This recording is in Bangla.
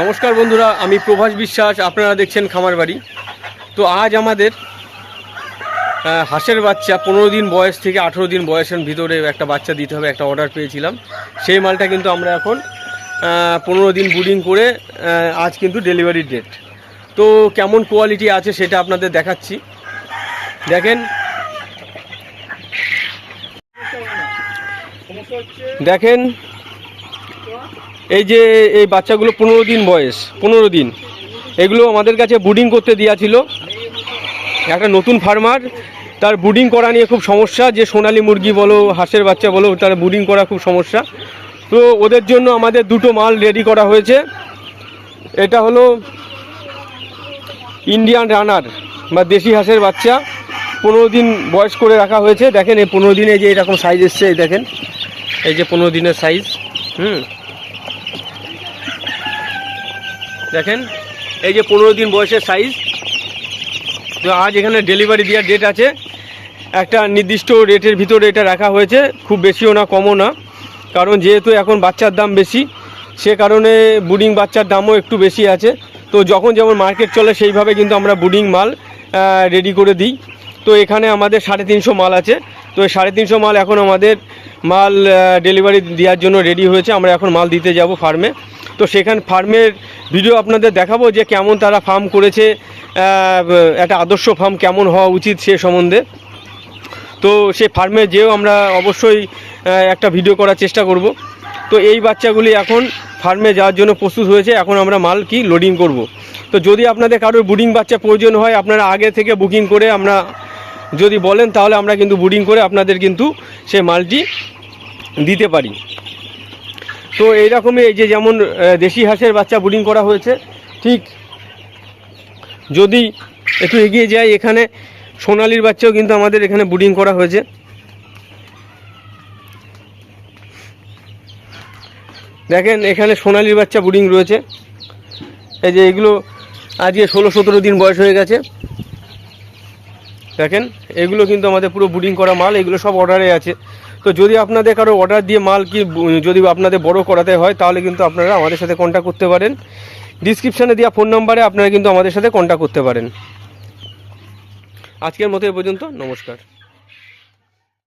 নমস্কার বন্ধুরা, আমি প্রভাস বিশ্বাস, আপনারা দেখছেন খামার বাড়ি তো আজ আমাদের হাঁসের বাচ্চা, পনেরো দিন বয়স থেকে আঠেরো দিন বয়সের ভিতরে একটা বাচ্চা দিতে হবে, একটা অর্ডার পেয়েছিলাম। সেই মালটা কিন্তু আমরা এখন পনেরো দিন বুডিং করে আজ কিন্তু ডেলিভারি ডেট তো কেমন কোয়ালিটি আছে সেটা আপনাদের দেখাচ্ছি। দেখেন। দেখেন এই যে এই বাচ্চাগুলো পনেরো দিন বয়স, পনেরো দিন। এগুলো আমাদের কাছে বুডিং করতে দেওয়া ছিল। একটা নতুন ফার্মার তার বুডিং করা নিয়ে খুব সমস্যা। যে সোনালি মুরগি বলো, হাঁসের বাচ্চা বলো, তার বুডিং করা খুব সমস্যা। তো ওদের জন্য আমাদের দুটো মাল রেডি করা হয়েছে। এটা হলো ইন্ডিয়ান রানার বা দেশি হাঁসের বাচ্চা। পনেরো দিন বয়স করে রাখা হয়েছে। দেখেন এই পনেরো দিনে যে এরকম সাইজ এসছে দেখেন। এই যে পনেরো দিনের সাইজ হুম। দেখেন, এই যে পনেরো দিন বয়সের সাইজ তো আজ এখানে ডেলিভারি দেওয়ার ডেট আছে। একটা নির্দিষ্ট রেটের ভিতরে এটা রাখা হয়েছে, খুব বেশিও না, কমও না। কারণ যেহেতু এখন বাচ্চার দাম বেশি, সে কারণে বুডিং বাচ্চার দামও একটু বেশি আছে। তো যখন যেমন মার্কেট চলে, সেইভাবে কিন্তু আমরা বুডিং মাল রেডি করে দিই। তো এখানে আমাদের সাড়ে তিনশো মাল আছে। তো এই সাড়ে তিনশো মাল এখন আমাদের মাল ডেলিভারি দেওয়ার জন্য রেডি হয়েছে। আমরা এখন মাল দিতে যাব ফার্মে তো সেখান ফার্মের ভিডিও আপনাদের দেখাবো যে কেমন তারা ফার্ম করেছে একটা আদর্শ ফার্ম কেমন হওয়া উচিত সে সম্বন্ধে। তো সে ফার্মে যেও আমরা অবশ্যই একটা ভিডিও করার চেষ্টা করব। তো এই বাচ্চাগুলি এখন ফার্মে যাওয়ার জন্য প্রস্তুত হয়েছে, এখন আমরা মাল কি লোডিং করব। তো যদি আপনাদের কারোর বুডিং বাচ্চা প্রয়োজন হয়, আপনারা আগে থেকে বুকিং করে আমরা যদি বলেন, তাহলে আমরা কিন্তু বুডিং করে আপনাদের কিন্তু সে মালটি দিতে পারি। তো এইরকমই এই যে যেমন দেশি হাঁসের বাচ্চা বুডিং করা হয়েছে, ঠিক যদি একটু এগিয়ে যায় এখানে সোনালির বাচ্চাও কিন্তু আমাদের এখানে বুডিং করা হয়েছে। দেখেন, এখানে সোনালির বাচ্চা বুডিং রয়েছে। এই যে এগুলো আজকে ষোলো সতেরো দিন বয়স হয়ে গেছে। দেখেন, এগুলো কিন্তু আমাদের পুরো বুডিং করা মাল, এগুলো সব অর্ডারে আছে। তো যদি আপনাদের কারও অর্ডার দিয়ে মাল কি যদি আপনাদের বড় করাতে হয়, তাহলে কিন্তু আপনারা আমাদের সাথে কন্ট্যাক্ট করতে পারেন। ডিসক্রিপশানে দেওয়া ফোন নাম্বারে আপনারা কিন্তু আমাদের সাথে কন্ট্যাক্ট করতে পারেন। আজকের মতো এ পর্যন্ত, নমস্কার।